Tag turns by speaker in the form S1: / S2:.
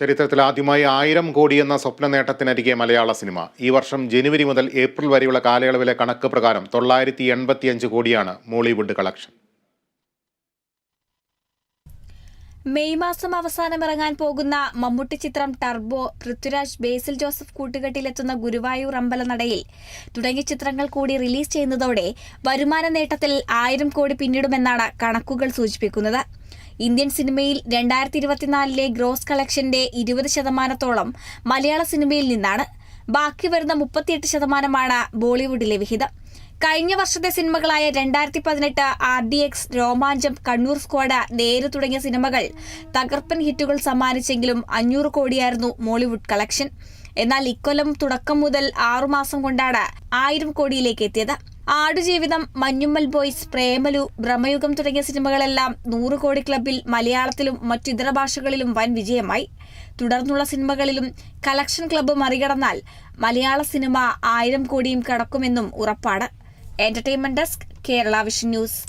S1: ചരിത്രത്തിൽ ആദ്യമായി ആയിരം കോടി എന്ന സ്വപ്ന നേട്ടത്തിനരികെ മലയാള സിനിമ. ഈ വർഷം ജനുവരി മുതൽ ഏപ്രിൽ വരെയുള്ള കാലയളവിലെ കണക്ക് പ്രകാരം തൊള്ളായിരത്തി കോടിയാണ് മോളിവുഡ് കളക്ഷൻ.
S2: മെയ് മാസം അവസാനം ഇറങ്ങാൻ പോകുന്ന മമ്മൂട്ടി ചിത്രം ടർബോ പൃഥ്വിരാജ് ബേസിൽ ജോസഫ് കൂട്ടുകെട്ടിലെത്തുന്ന ഗുരുവായൂർ അമ്പലനടയിൽ തുടങ്ങിയ ചിത്രങ്ങൾ കൂടി റിലീസ് ചെയ്യുന്നതോടെ വരുമാന നേട്ടത്തിൽ ആയിരം കോടി പിന്നിടുമെന്നാണ് കണക്കുകൾ സൂചിപ്പിക്കുന്നത്. ഇന്ത്യൻ സിനിമയിൽ രണ്ടായിരത്തി ഇരുപത്തിനാലിലെ ഗ്രോസ് കളക്ഷന്റെ ഇരുപത് ശതമാനത്തോളം മലയാള സിനിമയിൽ നിന്നാണ് ബാക്കി വരുന്ന മുപ്പത്തിയെട്ട് ശതമാനമാണ് ബോളിവുഡിലെ വിഹിതം. കഴിഞ്ഞ വർഷത്തെ സിനിമകളായ രണ്ടായിരത്തി പതിനെട്ട് R D X Romancham Kannur squad Neru തുടങ്ങിയ സിനിമകൾ തകർപ്പൻ ഹിറ്റുകൾ സമ്മാനിച്ചെങ്കിലും അഞ്ഞൂറ് കോടിയായിരുന്നു മോളിവുഡ് കളക്ഷൻ. എന്നാൽ ഇക്കൊല്ലം തുടക്കം മുതൽ ആറുമാസം കൊണ്ടാണ് ആയിരം കോടിയിലേക്ക് എത്തിയത്. ആടുജീവിതം മഞ്ഞുമ്മൽ ബോയ്സ് പ്രേമലു ഭ്രമയുഗം തുടങ്ങിയ സിനിമകളെല്ലാം നൂറ് കോടി ക്ലബിൽ മലയാളത്തിലും മറ്റു ഇതര ഭാഷകളിലും വൻ വിജയമായി. തുടർന്നുള്ള സിനിമകളിലും കലക്ഷൻ ക്ലബ്ബ് മറികടന്നാൽ മലയാള സിനിമ ആയിരം കോടിയും കടക്കുമെന്നും ഉറപ്പാണ്. Entertainment desk Kerala vision news